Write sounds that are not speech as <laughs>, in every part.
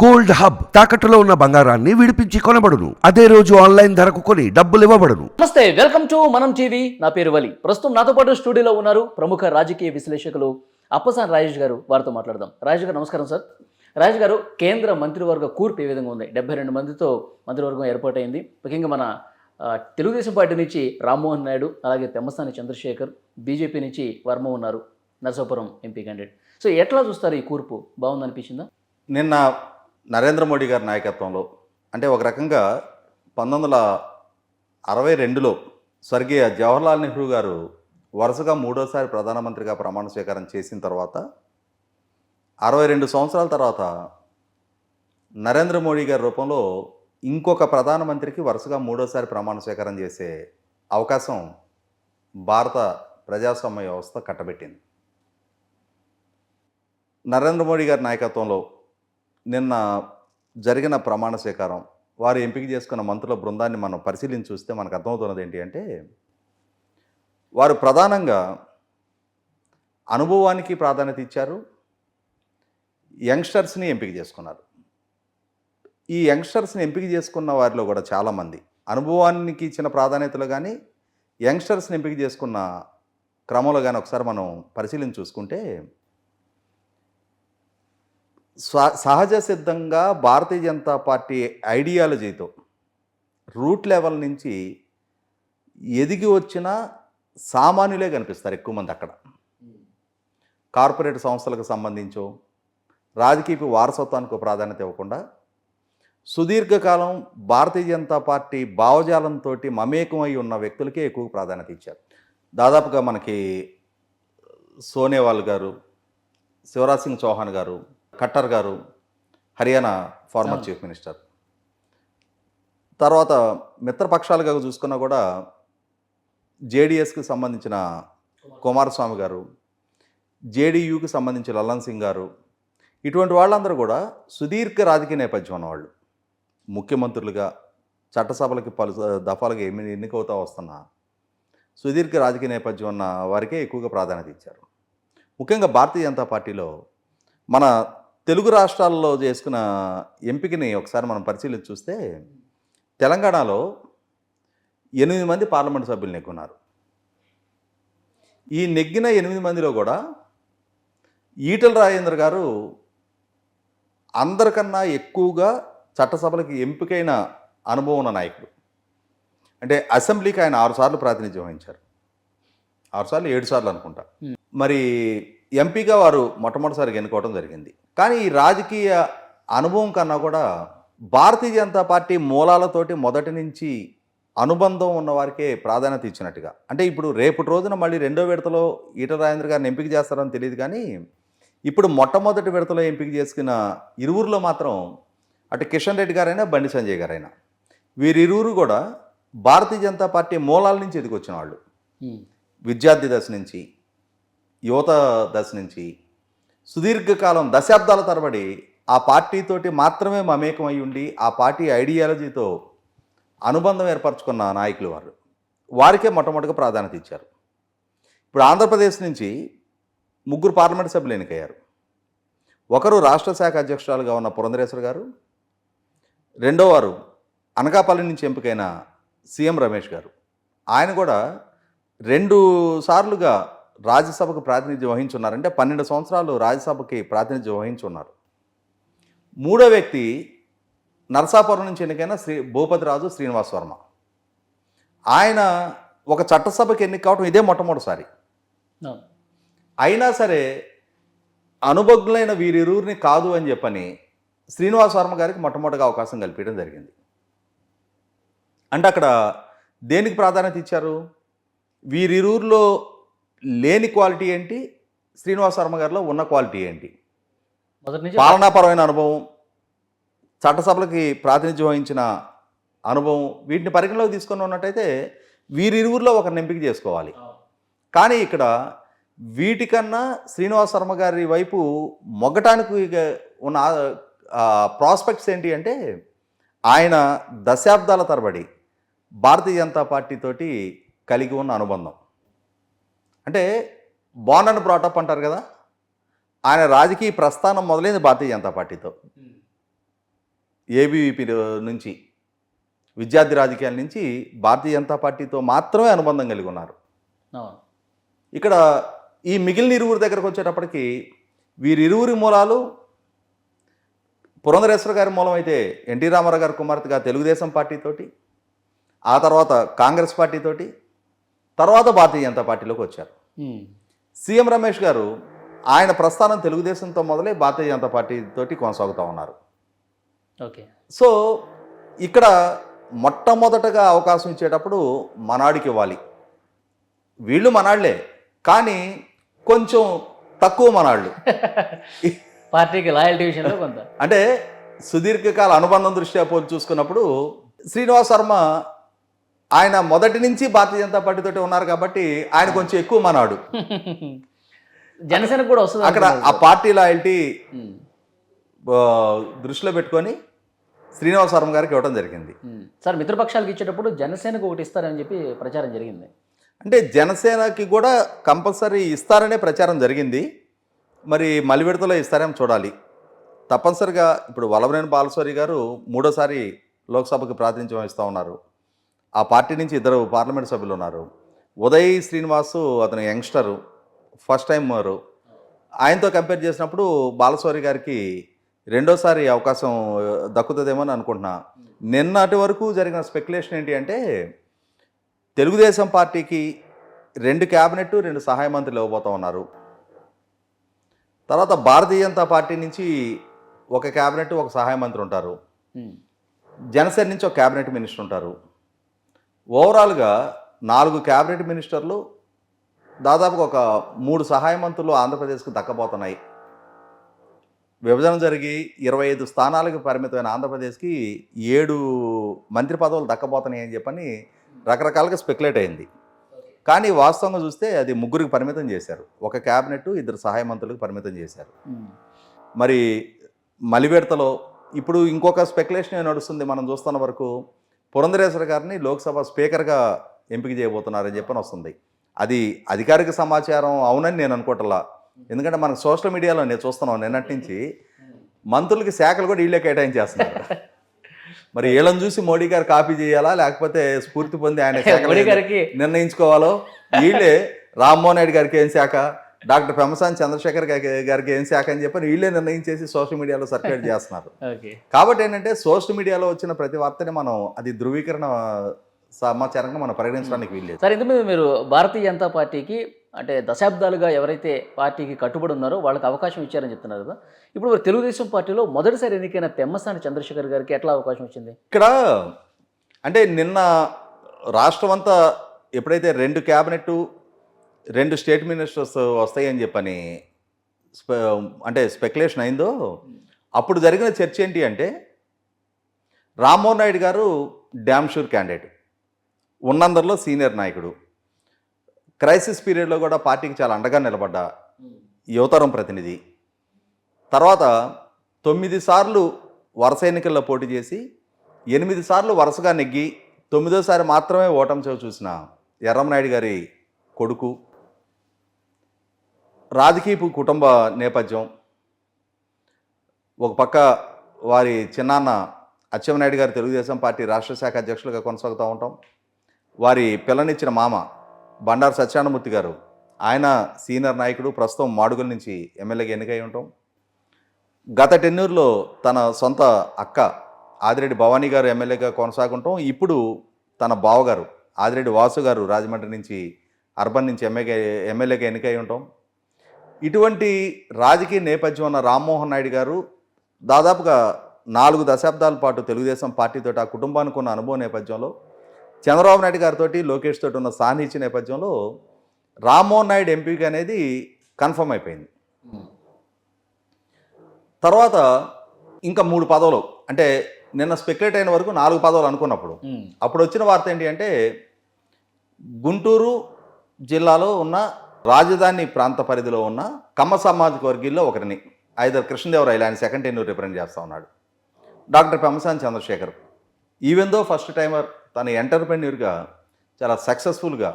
Gold hub తాకట్టులో ఉన్న బంగారాన్ని విడిపించి కొనబడును. అదే రోజు ఆన్లైన్ ధరకు కొని డబ్బులు ఇవ్వబడును. నమస్తే వెల్కమ్ టు మనం టీవీ. నా పేరు వలి. ప్రస్తుతం నాతో పాటు స్టూడియోలో ఉన్నారు ప్రముఖ రాజకీయ విశ్లేషకులు అప్పసాన్ రాజేష్ గారు. వారితో మాట్లాడదాం. రాజేష్ గారు నమస్కారం సార్. రాజేష్ గారు కేంద్ర మంత్రివర్గ కూర్పు ఏ విధంగా ఉంది? డెబ్బై రెండు మందితో మంత్రివర్గం ఏర్పాటైంది. ముఖ్యంగా మన తెలుగుదేశం పార్టీ నుంచి రామ్మోహన్ నాయుడు అలాగే పెమ్మసాని చంద్రశేఖర్ బీజేపీ నుంచి వర్మ ఉన్నారు. నరసాపురం ఎంపీ క్యాండిడేట్ సో ఎట్లా చూస్తారు ఈ కూర్పు? బాగుందనిపించిందా? నిన్న నరేంద్ర మోడీ గారి నాయకత్వంలో అంటే ఒక రకంగా పంతొమ్మిది వందల అరవై రెండులో స్వర్గీయ జవహర్లాల్ నెహ్రూ గారు వరుసగా మూడోసారి ప్రధానమంత్రిగా ప్రమాణ స్వీకారం చేసిన తర్వాత అరవై రెండు సంవత్సరాల తర్వాత నరేంద్ర మోడీ గారి రూపంలో ఇంకొక ప్రధానమంత్రికి వరుసగా మూడోసారి ప్రమాణ స్వీకారం చేసే అవకాశం భారత ప్రజాస్వామ్య వ్యవస్థ కట్టబెట్టింది. నరేంద్ర మోడీ గారి నాయకత్వంలో నిన్న జరిగిన ప్రమాణ స్వీకారం వారు ఎంపిక చేసుకున్న మంత్రుల బృందాన్ని మనం పరిశీలించి చూస్తే మనకు అర్థమవుతున్నది ఏంటి అంటే వారు ప్రధానంగా అనుభవానికి ప్రాధాన్యత ఇచ్చారు యంగ్స్టర్స్ని ఎంపిక చేసుకున్నారు. ఈ యంగ్స్టర్స్ని ఎంపిక చేసుకున్న వారిలో కూడా చాలామంది అనుభవానికి ఇచ్చిన ప్రాధాన్యతలు కానీ యంగ్స్టర్స్ని ఎంపిక చేసుకున్న క్రమంలో కానీ ఒకసారి మనం పరిశీలించి చూసుకుంటే సహజ సిద్ధంగా భారతీయ జనతా పార్టీ ఐడియాలజీతో రూట్ లెవెల్ నుంచి ఎదిగి వచ్చిన సామాన్యులే కనిపిస్తారు ఎక్కువ మంది అక్కడ. కార్పొరేట్ సంస్థలకు సంబంధించో రాజకీయ వారసత్వానికి ప్రాధాన్యత ఇవ్వకుండా సుదీర్ఘకాలం భారతీయ జనతా పార్టీ భావజాలంతో మమేకమై ఉన్న వ్యక్తులకే ఎక్కువ ప్రాధాన్యత ఇచ్చారు. దాదాపుగా మనకి సోనేవాల్ గారు శివరాజ్ సింగ్ చౌహాన్ గారు ఖట్టర్ గారు హర్యానా ఫార్మర్. Chief minister. తర్వాత మిత్రపక్షాలుగా చూసుకున్నా కూడా జేడిఎస్కి సంబంధించిన కుమారస్వామి గారు జేడీయూకి సంబంధించిన లల్లన్ సింగ్ గారు ఇటువంటి వాళ్ళందరూ కూడా సుదీర్ఘ రాజకీయ నేపథ్యం ఉన్నవాళ్ళు. ముఖ్యమంత్రులుగా చట్టసభలకి పలు దఫాలుగా ఎన్ని ఎన్నికవుతా వస్తున్నా సుదీర్ఘ రాజకీయ నేపథ్యం ఉన్న వారికే ఎక్కువగా ప్రాధాన్యత ఇచ్చారు. ముఖ్యంగా భారతీయ జనతా పార్టీలో మన తెలుగు రాష్ట్రాల్లో చేసుకున్న ఎంపికని ఒకసారి మనం పరిశీలించి చూస్తే తెలంగాణలో ఎనిమిది మంది పార్లమెంట్ సభ్యులు నెగ్గున్నారు. ఈ నెగ్గిన ఎనిమిది మందిలో కూడా ఈటల రాజేంద్ర గారు అందరికన్నా ఎక్కువగా చట్టసభలకు ఎంపికైన అనుభవం ఉన్న నాయకుడు. అంటే అసెంబ్లీకి ఆయన ఆరుసార్లు ప్రాతినిధ్యం వహించారు. ఆరుసార్లు ఏడు సార్లు అనుకుంటా. మరి ఎంపీగా వారు మొట్టమొదటిసారిగా ఎన్నుకోవడం జరిగింది. కానీ ఈ రాజకీయ అనుభవం కన్నా కూడా భారతీయ జనతా పార్టీ మూలాలతోటి మొదటి నుంచి అనుబంధం ఉన్న వారికే ప్రాధాన్యత ఇచ్చినట్టుగా. అంటే ఇప్పుడు రేపటి రోజున మళ్ళీ రెండో విడతలో ఈటల రాజేంద్ర గారిని ఎంపిక చేస్తారని తెలియదు కానీ ఇప్పుడు మొట్టమొదటి విడతలో ఎంపిక చేసుకున్న ఇరువురిలో మాత్రం అటు కిషన్ రెడ్డి గారైనా బండి సంజయ్ గారైనా. వీరిరువురు కూడా భారతీయ జనతా పార్టీ మూలాల నుంచి ఎదిగొచ్చిన వాళ్ళు. విద్యార్థి దశ నుంచి యువత దశ నుంచి సుదీర్ఘకాలం దశాబ్దాల తరబడి ఆ పార్టీతోటి మాత్రమే మమేకం అయి ఉండి ఆ పార్టీ ఐడియాలజీతో అనుబంధం ఏర్పరచుకున్న నాయకులు వారు. వారికే మొట్టమొదటిగా ప్రాధాన్యత ఇచ్చారు. ఇప్పుడు ఆంధ్రప్రదేశ్ నుంచి ముగ్గురు పార్లమెంట్ సభ్యులు ఎన్నికయ్యారు. ఒకరు రాష్ట్ర శాఖ అధ్యక్షురాలుగా ఉన్న పురంధరేశ్వర్ గారు రెండో వారు అనకాపల్లి నుంచి ఎంపికైన సీఎం రమేష్ గారు. ఆయన కూడా రెండు సార్లుగా రాజ్యసభకు ప్రాతినిధ్యం వహించున్నారు అంటే పన్నెండు సంవత్సరాలు రాజ్యసభకి ప్రాతినిధ్యం వహించున్నారు. మూడో వ్యక్తి నరసాపురం నుంచి ఎన్నికైన శ్రీ భూపతిరాజు శ్రీనివాస్ వర్మ ఆయన ఒక చట్టసభకి ఎన్నిక కావడం ఇదే మొట్టమొదటిసారి. అయినా సరే అనుభజ్ఞులైన వీరిరువురిని కాదు అని చెప్పని శ్రీనివాస్ వర్మ గారికి మొట్టమొదటిగా అవకాశం కల్పించడం జరిగింది. అంటే అక్కడ దేనికి ప్రాధాన్యత ఇచ్చారు? వీరిరువురిలో లేని క్వాలిటీ ఏంటి? శ్రీనివాస్ వర్మ గారిలో ఉన్న క్వాలిటీ ఏంటి? పాలనాపరమైన అనుభవం చట్టసభలకి ప్రాతినిధ్యం వహించిన అనుభవం వీటిని పరిగణలోకి తీసుకొని ఉన్నట్టయితే వీరిరువురిలో ఒకరిని ఎంపిక చేసుకోవాలి. కానీ ఇక్కడ వీటికన్నా శ్రీనివాస్ శర్మ గారి వైపు మొగ్గటానికి ఉన్న ప్రాస్పెక్ట్స్ ఏంటి అంటే ఆయన దశాబ్దాల తరబడి భారతీయ జనతా పార్టీ తోటి కలిగి ఉన్న అనుబంధం. అంటే బాన్ అండ్ బ్రాటప్ అంటారు కదా ఆయన రాజకీయ ప్రస్థానం మొదలైంది భారతీయ జనతా పార్టీతో. ఏబీవీపీ నుంచి విద్యార్థి రాజకీయాల నుంచి భారతీయ జనతా పార్టీతో మాత్రమే అనుబంధం కలిగి ఉన్నారు. ఇక్కడ ఈ మిగిలిన ఇరువురి దగ్గరకు వచ్చేటప్పటికి వీరిరువురి మూలాలు పురంధరేశ్వర గారి మూలం అయితే ఎన్టీ రామారావు గారి కుమార్తెగా తెలుగుదేశం పార్టీతోటి ఆ తర్వాత కాంగ్రెస్ పార్టీతోటి తర్వాత భారతీయ జనతా పార్టీలోకి వచ్చారు. సీఎం రమేష్ గారు ఆయన ప్రస్థానం తెలుగుదేశంతో మొదలై భారతీయ జనతా పార్టీతోటి కొనసాగుతూ ఉన్నారు. ఓకే. సో ఇక్కడ మొట్టమొదటగా అవకాశం ఇచ్చేటప్పుడు మనాడికి ఇవ్వాలి. వీళ్ళు మనాళ్ళే కానీ కొంచెం తక్కువ మనాళ్ళు. <laughs> పార్టీకి లాయల్టీ విషయంలో కొంత. అంటే సుదీర్ఘకాల అనుబంధం దృష్ట్యా పోల్చి చూసుకున్నప్పుడు శ్రీనివాస్ శర్మ ఆయన మొదటి నుంచి భారతీయ జనతా పార్టీతోటి ఉన్నారు కాబట్టి ఆయన కొంచెం ఎక్కువ మనాడు జనసేన కూడా వస్తుంది అక్కడ ఆ పార్టీ లాయల్టీ దృష్టిలో పెట్టుకొని శ్రీనివాస్ శర్మ గారికి ఇవ్వడం జరిగింది. సార్ మిత్రపక్షాలకు ఇచ్చేటప్పుడు జనసేనకు ఒకటి ఇస్తారని చెప్పి ప్రచారం జరిగింది. అంటే జనసేనకి కూడా కంపల్సరీ ఇస్తారనే ప్రచారం జరిగింది. మరి మలి విడతలో ఇస్తారేమో చూడాలి. తప్పనిసరిగా ఇప్పుడు వలవనేని బాలస్వారి గారు మూడోసారి లోక్సభకు ప్రాతినిధ్యం వహిస్తూ ఉన్నారు. ఆ పార్టీ నుంచి ఇద్దరు పార్లమెంట్ సభ్యులు ఉన్నారు. ఉదయ్ శ్రీనివాసు అతను యంగ్స్టరు ఫస్ట్ టైం వారు. ఆయనతో కంపేర్ చేసినప్పుడు బాలస్వారి గారికి రెండోసారి అవకాశం దక్కుతుందేమో అని అనుకుంటున్నా. నిన్నటి వరకు జరిగిన స్పెక్యులేషన్ ఏంటి అంటే తెలుగుదేశం పార్టీకి రెండు క్యాబినెట్ రెండు సహాయ మంత్రులు ఇవ్వబోతా ఉన్నారు. తర్వాత భారతీయ జనతా పార్టీ నుంచి ఒక క్యాబినెట్ ఒక సహాయ మంత్రి ఉంటారు. జనసేన నుంచి ఒక క్యాబినెట్ మినిస్టర్ ఉంటారు. ఓవరాల్గా నాలుగు క్యాబినెట్ మినిస్టర్లు దాదాపుగా ఒక మూడు సహాయ మంత్రులు ఆంధ్రప్రదేశ్కు దక్కబోతున్నాయి. విభజన జరిగి ఇరవై ఐదు స్థానాలకు పరిమితమైన ఆంధ్రప్రదేశ్కి ఏడు మంత్రి పదవులు దక్కబోతున్నాయి అని చెప్పని రకరకాలుగా స్పెక్యులేట్ అయింది. కానీ వాస్తవంగా చూస్తే అది ముగ్గురికి పరిమితం చేశారు. ఒక క్యాబినెట్ ఇద్దరు సహాయ మంత్రులకు పరిమితం చేశారు. మరి మలివేడతలో ఇప్పుడు ఇంకొక స్పెక్యులేషన్ నడుస్తుంది మనం చూస్తున్న వరకు పురంధరేశ్వర గారిని లోక్సభ స్పీకర్గా ఎంపిక చేయబోతున్నారని చెప్పని వస్తుంది. అది అధికారిక సమాచారం అవునని నేను అనుకోవట్లా. ఎందుకంటే మనకు సోషల్ మీడియాలో నేను చూస్తున్నాం నిన్నటి నుంచి. మంత్రులకి శాఖలు కూడా వీళ్ళే కేటాయించేస్తున్నారు. మరి వీళ్ళని చూసి మోడీ గారు కాపీ చేయాలా? లేకపోతే స్ఫూర్తి పొంది ఆయన <laughs> గారికి నిర్ణయించుకోవాలో? వీళ్ళే రామ్మోహన్ రెడ్డి గారికి ఏం శాఖ? డాక్టర్ పెమసాని చంద్రశేఖర్ గారికి- ఏం శాఖ అని చెప్పి వీళ్ళే నిర్ణయించేసి సోషల్ మీడియాలో సర్క్యులేట్ <laughs> చేస్తున్నారు. ఓకే. కాబట్టి ఏంటంటే సోషల్ మీడియాలో వచ్చిన ప్రతి వార్తని మనం అది ధృవీకరణ సమాచారంగా మనం పరిగణించడానికి వీల్లేదు. సార్ ఇంతకుముందు మీరు భారతీయ జనతా పార్టీకి అంటే దశాబ్దాలుగా ఎవరైతే పార్టీకి కట్టుబడి ఉన్నారో వాళ్ళకి అవకాశం ఇచ్చారని చెప్తున్నారు కదా. ఇప్పుడు తెలుగుదేశం పార్టీలో మొదటిసారి ఎన్నికైన పెమ్మసాని చంద్రశేఖర్ గారికి ఎట్లా అవకాశం వచ్చింది? ఇక్కడ అంటే నిన్న రాష్ట్రం అంతా ఎప్పుడైతే రెండు క్యాబినెట్ రెండు స్టేట్ మినిస్టర్స్ వస్తాయని చెప్పని స్పె అంటే స్పెక్యులేషన్ అయిందో అప్పుడు జరిగిన చర్చ ఏంటి అంటే రామ్మోహన్ నాయుడు గారు డ్యామ్ షూర్ క్యాండిడేట్ ఉన్నందరిలో సీనియర్ నాయకుడు. క్రైసిస్ పీరియడ్లో కూడా పార్టీకి చాలా అండగా నిలబడ్డ యువతరం ప్రతినిధి. తర్వాత తొమ్మిది సార్లు వరుస ఎన్నికల్లో పోటీ చేసి ఎనిమిది సార్లు వరుసగా నెగ్గి తొమ్మిదోసారి మాత్రమే ఓటమి చూసిన ఎర్రమనాయుడు గారి కొడుకు రాజకీయపు కుటుంబ నేపథ్యం. ఒక పక్క వారి చిన్నాన్న అచ్చెన్నాయుడు గారు తెలుగుదేశం పార్టీ రాష్ట్ర శాఖ అధ్యక్షులుగా కొనసాగుతూ ఉంటాం. వారి పిల్లనిచ్చిన మామ బండారు సత్యానమూర్తి గారు ఆయన సీనియర్ నాయకుడు ప్రస్తుతం మాడుగుల నుంచి ఎమ్మెల్యేగా ఎన్నికై ఉంటాం. గత టెన్నూరులో తన సొంత అక్క ఆదిరెడ్డి భవానీ గారు ఎమ్మెల్యేగా కొనసాగుంటాం. ఇప్పుడు తన బావగారు ఆదిరెడ్డి వాసు గారు రాజమండ్రి నుంచి అర్బన్ నుంచి ఎమ్మెల్యే ఎమ్మెల్యేగా ఎన్నికై ఉంటాం. ఇటువంటి రాజకీయ నేపథ్యం ఉన్న రామ్మోహన్ నాయుడు గారు దాదాపుగా నాలుగు దశాబ్దాల పాటు తెలుగుదేశం పార్టీతో ఆ కుటుంబానికి ఉన్న అనుభవం నేపథ్యంలో చంద్రబాబు నాయుడు గారితో లోకేష్ తోటి ఉన్న సాన్నిహిత్య నేపథ్యంలో రామ్మోహన్ నాయుడు ఎంపీగా అనేది కన్ఫర్మ్ అయిపోయింది తర్వాత ఇంకా మూడు పదవులు అంటే నిన్న స్పెక్యులేట్ అయిన వరకు నాలుగు పదవులు అనుకున్నప్పుడు. అప్పుడు వచ్చిన వార్త ఏంటి అంటే గుంటూరు జిల్లాలో ఉన్న రాజధాని ప్రాంత పరిధిలో ఉన్న కమ్మ సామాజిక వర్గీల్లో ఒకరిని ఐదర్ కృష్ణదేవరాయలు ఆయన సెకండ్ టెన్ రిప్రజెంట్ చేస్తూ ఉన్నాడు. Doctor Pemmasani Chandrasekhar even though first timer తన ఎంటర్ప్రెన్యూర్గా చాలా సక్సెస్ఫుల్గా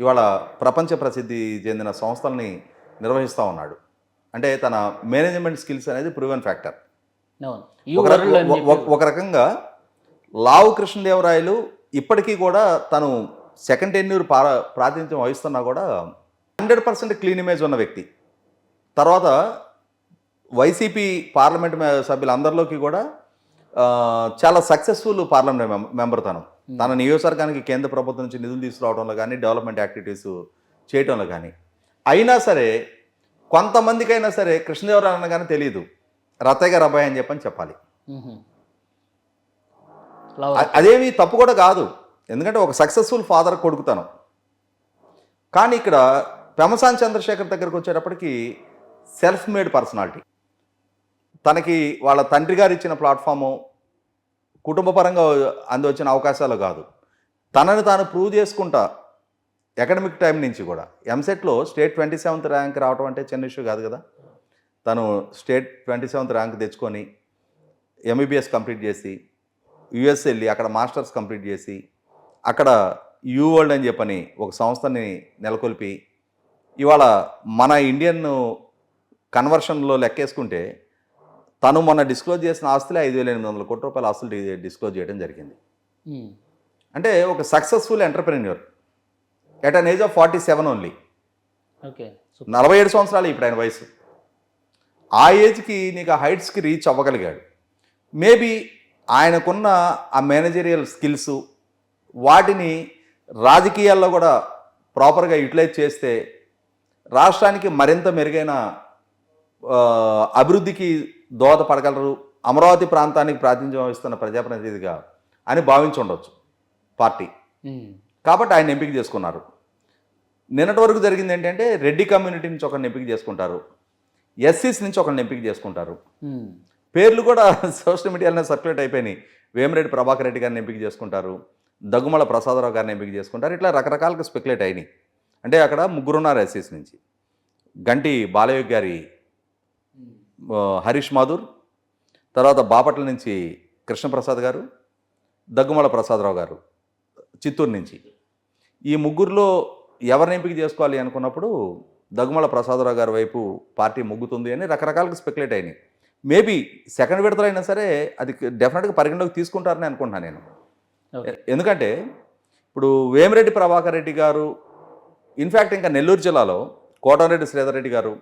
ఇవాళ ప్రపంచ ప్రసిద్ధి చెందిన సంస్థల్ని నిర్వహిస్తూ ఉన్నాడు. అంటే తన మేనేజ్మెంట్ స్కిల్స్ అనేది ప్రూవెన్ ఫ్యాక్టర్ ఒక రకంగా లావు కృష్ణదేవరాయలు ఇప్పటికీ కూడా తను సెకండ్ టెన్యూర్ పా ప్రాతినిధ్యం వహిస్తున్నా కూడా హండ్రెడ్ పర్సెంట్ క్లీన్ ఇమేజ్ ఉన్న వ్యక్తి. తర్వాత వైసీపీ పార్లమెంట్ మే- సభ్యులందరిలోకి కూడా చాలా సక్సెస్ఫుల్ పార్లమెంట్ మెంబర్ తను తన నియోజకవర్గానికి కేంద్ర ప్రభుత్వం నుంచి నిధులు తీసుకురావడంలో కానీ డెవలప్మెంట్ యాక్టివిటీస్ చేయటంలో కానీ అయినా సరే కొంతమందికైనా సరే కృష్ణదేవరాయలు అనగానే తెలియదు రత్తయ్య గారు అబ్బాయి అని చెప్పని చెప్పాలి. అదేమి తప్పు కూడా కాదు. ఎందుకంటే ఒక సక్సెస్ఫుల్ ఫాదర్ కొడుకుతాను. కానీ ఇక్కడ పెమసాన్ చంద్రశేఖర్ దగ్గరకు వచ్చేటప్పటికి సెల్ఫ్ మేడ్ పర్సనాలిటీ. తనకి వాళ్ళ తండ్రి గారు ఇచ్చిన ప్లాట్ఫాము కుటుంబపరంగా అందివచ్చిన అవకాశాలు కాదు. తనని తాను ప్రూవ్ చేసుకుంటా అకాడమిక్ టైం నుంచి కూడా. ఎంసెట్లో స్టేట్ ట్వంటీ సెవెంత్ ర్యాంక్ రావడం అంటే చిన్న ఇష్యూ కాదు కదా. తను స్టేట్ ట్వంటీ సెవెంత్ ర్యాంక్ తెచ్చుకొని ఎంబీబీఎస్ కంప్లీట్ చేసి యుఎస్ వెళ్ళి అక్కడ మాస్టర్స్ కంప్లీట్ చేసి అక్కడ యూ వరల్డ్ అని చెప్పని ఒక సంస్థని నెలకొల్పి ఇవాళ మన ఇండియన్ కన్వర్షన్లో లెక్కేసుకుంటే తను మొన్న డిస్క్లోజ్ చేసిన ఆస్తులే ఐదు వేల ఎనిమిది వందల కోట్ల రూపాయల ఆస్తులు డిస్క్లోజ్ చేయడం జరిగింది. మ్మ్. అంటే ఒక successful entrepreneur at an age of forty seven only okay so నలభై ఏడు సంవత్సరాలు ఇప్పుడు ఆయన వయసు. ఆ ఏజ్కి నీకు ఆ హైట్స్కి రీచ్ అవ్వగలిగాడు. మేబీ ఆయనకున్న ఆ మేనేజరియల్ స్కిల్స్ వాటిని రాజకీయాల్లో కూడా ప్రాపర్గా యూటిలైజ్ చేస్తే రాష్ట్రానికి మరింత మెరుగైన అభివృద్ధికి దోహదపడగలరు అమరావతి ప్రాంతానికి ప్రాతినిధ్యం వహిస్తున్న ప్రజాప్రతినిధిగా అని భావించి ఉండొచ్చు పార్టీ. కాబట్టి ఆయన ఎంపిక చేసుకున్నారు. నిన్నటి వరకు జరిగింది ఏంటంటే రెడ్డి కమ్యూనిటీ నుంచి ఒకరిని ఎంపిక చేసుకుంటారు ఎస్సీస్ నుంచి ఒకరిని ఎంపిక చేసుకుంటారు. పేర్లు కూడా <laughs> సోషల్ మీడియాలో సర్క్యులేట్ అయిపోయినాయి. వేమిరెడ్డి ప్రభాకర్ రెడ్డి గారిని ఎంపిక చేసుకుంటారు దగ్గుమల ప్రసాదరావు గారిని ఎంపిక చేసుకుంటారు ఇట్లా రకరకాలుగా స్పెక్యులేట్ అయినాయి. అంటే అక్కడ ముగ్గురున్నారు ఎస్సీస్ నుంచి. గంటి బాలయోగి గారి హరీష్ మాధుర్ తర్వాత బాపట్ల నుంచి కృష్ణప్రసాద్ గారు దగ్గుమల ప్రసాదరావు గారు చిత్తూరు నుంచి. ఈ ముగ్గురులో ఎవరిని ఎంపిక చేసుకోవాలి అనుకున్నప్పుడు దగ్గుమల ప్రసాదరావు గారి వైపు పార్టీ ముగ్గుతుంది అని రకరకాలుగా స్పెక్యులేట్ అయినాయి. మేబీ సెకండ్ విడతలో అయినా సరే అది డెఫినెట్గా పరిగణలోకి తీసుకుంటారని అనుకుంటున్నాను నేను. ఎందుకంటే ఇప్పుడు వేమిరెడ్డి ప్రభాకర్ రెడ్డి గారు ఇన్ఫ్యాక్ట్ ఇంకా నెల్లూరు జిల్లాలో కోటారెడ్డి శ్రీధర్ రెడ్డి గారు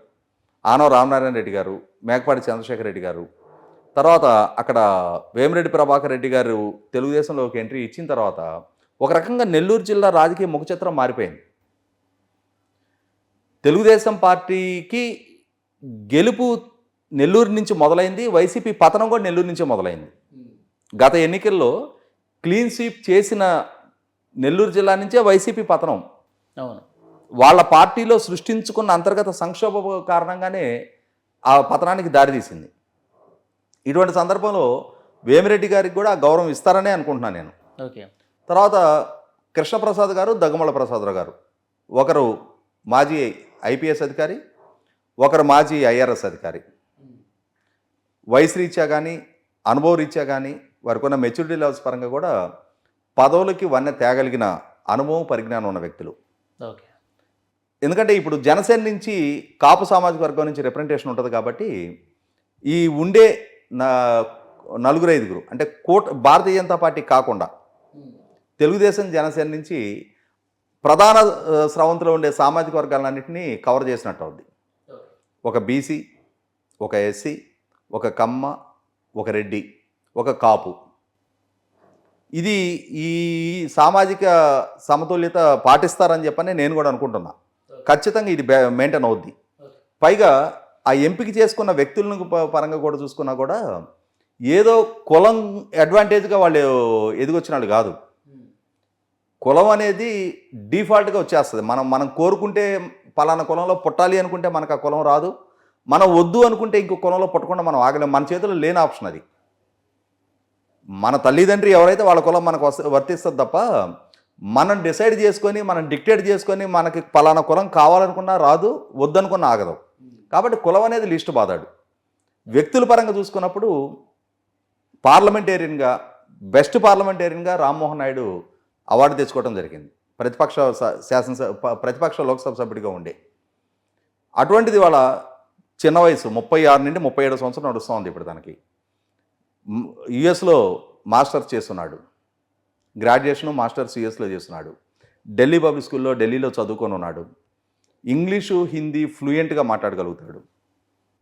ఆనవ రామనారాయణ రెడ్డి గారు మేకపాటి చంద్రశేఖర్ రెడ్డి గారు తర్వాత అక్కడ వేమిరెడ్డి ప్రభాకర్ రెడ్డి గారు తెలుగుదేశంలోకి ఎంట్రీ ఇచ్చిన తర్వాత ఒక రకంగా నెల్లూరు జిల్లా రాజకీయ ముఖచిత్రం మారిపోయింది. తెలుగుదేశం పార్టీకి గెలుపు నెల్లూరు నుంచి మొదలైంది వైసీపీ పతనం కూడా నెల్లూరు నుంచే మొదలైంది. గత ఎన్నికల్లో క్లీన్ స్వీప్ చేసిన నెల్లూరు జిల్లా నుంచే వైసీపీ పతనం. అవును. వాళ్ళ పార్టీలో సృష్టించుకున్న అంతర్గత సంక్షోభ కారణంగానే ఆ పతనానికి దారితీసింది ఇటువంటి సందర్భంలో వేమిరెడ్డి గారికి కూడా గౌరవం ఇస్తారనే అనుకుంటున్నాను నేను. ఓకే. తర్వాత కృష్ణప్రసాద్ గారు దగ్గమల ప్రసాదరావు గారు. ఒకరు మాజీ ఐపీఎస్ అధికారి ఒకరు మాజీ ఐఆర్ఎస్ అధికారి. వయసు రీత్యా కానీ అనుభవ రీత్యా కానీ వారికి ఉన్న మెచ్యూరిటీ లెవెల్స్ పరంగా కూడా పదవులకి వన్నె తేగలిగిన అనుభవం పరిజ్ఞానం ఉన్న వ్యక్తులు. ఓకే. ఎందుకంటే ఇప్పుడు జనసేన నుంచి కాపు సామాజిక వర్గం నుంచి రిప్రజెంటేషన్ ఉంటుంది కాబట్టి ఈ ఉండే నలుగురు ఐదుగురు అంటే కోట భారతీయ జనతా పార్టీ కాకుండా తెలుగుదేశం జనసేన నుంచి ప్రధాన స్రవంతిలో ఉండే సామాజిక వర్గాలన్నింటినీ కవర్ చేసినట్టు అవుద్ది. ఒక బీసీ ఒక ఎస్సీ ఒక కమ్మ ఒక రెడ్డి ఒక కాపు. ఇది ఈ సామాజిక సమతుల్యత పాటిస్తారని చెప్పని నేను కూడా అనుకుంటున్నా. ఖచ్చితంగా ఇది మెయింటైన్ అవుద్ది. పైగా ఆ ఎంపిక చేసుకున్న వ్యక్తులను పరంగా కూడా చూసుకున్నా కూడా ఏదో కులం అడ్వాంటేజ్గా వాళ్ళు ఎదిగొచ్చిన వాళ్ళు కాదు. కులం అనేది డిఫాల్ట్గా వచ్చేస్తుంది. మనం మనం కోరుకుంటే పలానా కులంలో పుట్టాలి అనుకుంటే మనకు ఆ కులం రాదు. మనం వద్దు అనుకుంటే ఇంకో కులంలో పుట్టకుండా మనం ఆగలేం. మన చేతిలో లేని ఆప్షన్ అది. మన తల్లిదండ్రి ఎవరైతే వాళ్ళ కులం మనకు వస్త వర్తిస్తుంది తప్ప మనం డిసైడ్ చేసుకొని మనం డిక్టేట్ చేసుకొని మనకి పలానా కులం కావాలనుకున్నా రాదు వద్దనుకున్నా ఆగదు. కాబట్టి కులం అనేది లిస్ట్ బాదాడు వ్యక్తుల పరంగా చూసుకున్నప్పుడు పార్లమెంటేరియన్గా బెస్ట్ పార్లమెంటేరియన్గా రామ్మోహన్ నాయుడు అవార్డు తెచ్చుకోవడం జరిగింది. ప్రతిపక్ష శాసనసభ ప్రతిపక్ష లోక్సభ సభ్యుడిగా ఉండే. అటువంటిది వాళ్ళ చిన్న వయసు ముప్పై ఆరు నుండి ముప్పై ఏడు సంవత్సరం నడుస్తూ ఉంది ఇప్పుడు తనకి యుఎస్లో మాస్టర్స్ చేస్తున్నాడు. గ్రాడ్యుయేషను మాస్టర్ సిఎస్లో చేస్తున్నాడు. ఢిల్లీ పబ్లిక్ స్కూల్లో ఢిల్లీలో చదువుకొని ఉన్నాడు. ఇంగ్లీషు హిందీ ఫ్లూయెంట్గా మాట్లాడగలుగుతాడు.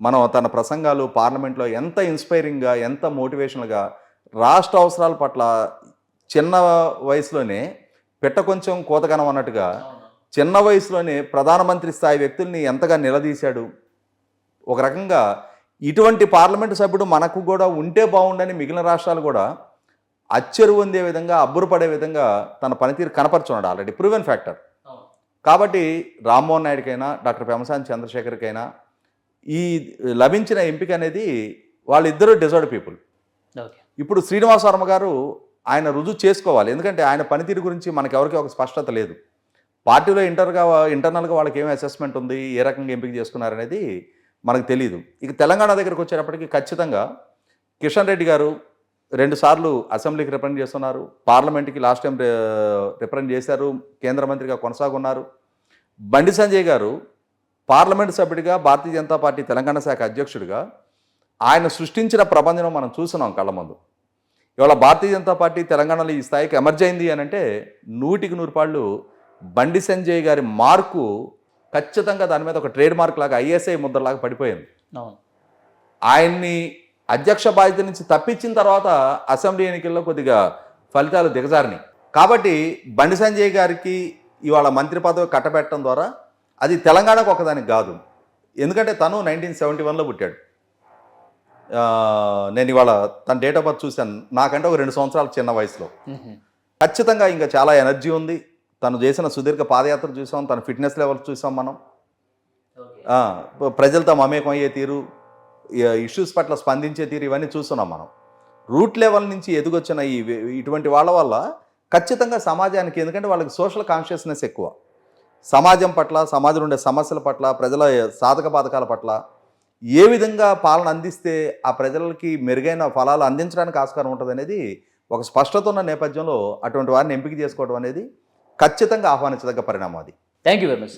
మనం తన ప్రసంగాలు పార్లమెంట్లో ఎంత ఇన్స్పైరింగ్గా ఎంత మోటివేషనల్గా రాష్ట్ర అవసరాల పట్ల చిన్న వయసులోనే పెట్ట కొంచెం కోతగనం అన్నట్టుగా చిన్న వయసులోనే ప్రధానమంత్రి స్థాయి వ్యక్తుల్ని ఎంతగా నిలదీశాడు. ఒక రకంగా ఇటువంటి పార్లమెంటు సభ్యుడు మనకు కూడా ఉంటే బాగుండని మిగిలిన రాష్ట్రాలు కూడా అచ్చెరు పొందే విధంగా అబ్బురపడే విధంగా తన పనితీరు కనపరుచున్నాడు ఆల్రెడీ ప్రూవెన్ ఫ్యాక్టర్ కాబట్టి రామ్మోహన్ నాయుడుకైనా డాక్టర్ పెమసాని చంద్రశేఖర్కైనా ఈ లభించిన ఎంపిక అనేది వాళ్ళిద్దరూ డిజర్వ్డ్ పీపుల్ ఇప్పుడు శ్రీనివాస వర్మ గారు ఆయన రుజువు చేసుకోవాలి. ఎందుకంటే ఆయన పనితీరు గురించి మనకెవరికి ఒక స్పష్టత లేదు. పార్టీలో ఇంటర్గా ఇంటర్నల్గా వాళ్ళకి ఏమి అసెస్మెంట్ ఉంది ఏ రకంగా ఎంపిక చేసుకున్నారనేది మనకు తెలియదు ఇక తెలంగాణ దగ్గరకు వచ్చేటప్పటికి ఖచ్చితంగా కిషన్ రెడ్డి గారు రెండుసార్లు అసెంబ్లీకి రిప్రజెంట్ చేస్తున్నారు. పార్లమెంట్కి లాస్ట్ టైం రిప్రజెంట్ చేశారు. కేంద్ర మంత్రిగా కొనసాగున్నారు. బండి సంజయ్ గారు పార్లమెంట్ సభ్యుడిగా భారతీయ జనతా పార్టీ తెలంగాణ శాఖ అధ్యక్షుడిగా ఆయన సృష్టించిన ప్రపంచం మనం చూస్తున్నాం కళ్ళ ముందు. ఇవాళ భారతీయ జనతా పార్టీ తెలంగాణలో ఈ స్థాయికి ఎమర్జ్ అయింది అని అంటే నూటికి నూరు పాళ్ళు బండి సంజయ్ గారి మార్కు ఖచ్చితంగా దాని మీద ఒక ట్రేడ్ మార్క్ లాగా ఐఎస్ఐ ముద్రలాగా పడిపోయింది. ఆయన్ని అధ్యక్ష బాధ్యత నుంచి తప్పించిన తర్వాత అసెంబ్లీ ఎన్నికల్లో కొద్దిగా ఫలితాలు దిగజారినాయి. కాబట్టి బండి సంజయ్ గారికి ఇవాళ మంత్రి పదవి కట్టబెట్టడం ద్వారా అది తెలంగాణకు ఒకదానికి కాదు. ఎందుకంటే తను నైన్టీన్ సెవెంటీ వన్లో పుట్టాడు. నేను ఇవాళ తన డేట్ ఆఫ్ బర్త్ చూశాను. నాకంటే ఒక రెండు సంవత్సరాల చిన్న వయసులో. ఖచ్చితంగా ఇంకా చాలా ఎనర్జీ ఉంది. తను చేసిన సుదీర్ఘ పాదయాత్ర చూసాం. తన ఫిట్నెస్ లెవెల్ చూసాం మనం. ప్రజలతో మమేకం అయ్యే తీరు. ఇష్యూస్ పట్ల స్పందించే తీరు ఇవన్నీ చూస్తున్నాం మనం. రూట్ లెవెల్ నుంచి ఎదుగొచ్చిన ఈ ఇటువంటి వాళ్ళ వల్ల ఖచ్చితంగా సమాజానికి ఎందుకంటే వాళ్ళకి సోషల్ కాన్షియస్నెస్ ఎక్కువ. సమాజం పట్ల సమాజంలో ఉండే సమస్యల పట్ల ప్రజల సాధక బాధకాల పట్ల ఏ విధంగా పాలన అందిస్తే ఆ ప్రజలకి మెరుగైన ఫలాలు అందించడానికి ఆస్కారం ఉంటుంది అనేది ఒక స్పష్టత ఉన్న నేపథ్యంలో అటువంటి వారిని ఎంపిక చేసుకోవడం అనేది ఖచ్చితంగా ఆహ్వానించదగ్గ పరిణామం అది. Thank you very much sir